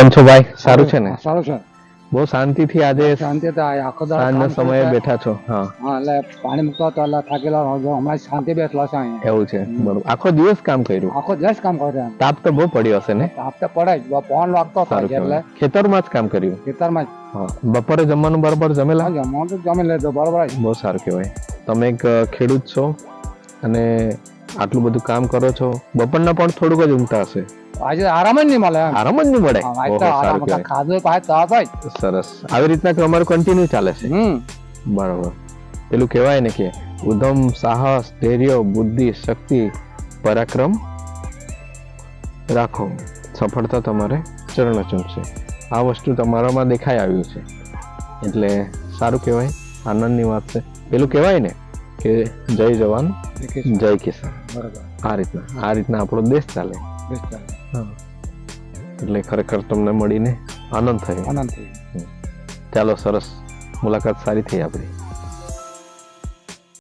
કેમ છો ભાઈ સારું છે ને? સારું છે. બહુ શાંતિથી આજે શાંતિ આખો દાડો સાંજના સમયે બેઠા છો હા. હા એટલે પાણી મૂકતો હતો એટલે થાકેલા હમણાં શાંતિ બેઠલો છે અહીંયા. એવું છે બરોબર. આખો દિવસ કામ કર્યું? આખો દિવસ કામ કર્યું તાપ તો બહુ પડ્યો હશે ને? તો પડે જ ફોન લાગતો હતો એટલે. ખેતરમાં જ કામ કર્યું? ખેતરમાં જ. બપોરે જમવાનું બરોબર જમેલા? જમવાનું તો જમી લેજો બરોબર બહુ સારું કહેવાય. તમે એક ખેડૂત છો અને આટલું બધું કામ કરો છો? બપોરના પણ થોડુંક જ ઊંઘતા હશે. આજે આરામ જ નહીં મળે આરામ જ નહીં મળે? ખાધું જ સરસ. આવી રીતના તમારું કન્ટિન્યુ ચાલે છે. બરાબર. પેલું કહેવાય ને કે ઉધમ સાહસ ધૈર્ય બુદ્ધિ શક્તિ પરાક્રમ રાખો. સફળતા તમારે ચરણ ચૂમશે. આ વસ્તુ તમારામાં દેખાઈ આવ્યું છે. એટલે સારું કહેવાય. આનંદની વાત છે. પેલું કહેવાય ને કે જય જવાન જય કિસાન બરોબર. આ રીતના આ રીતના આપણો દેશ ચાલે. બેસ ચાલે. એટલે ખરેખર તમને મળીને આનંદ થયો. આનંદ થયો. ચાલો સરસ. મુલાકાત સારી થઈ આપણી.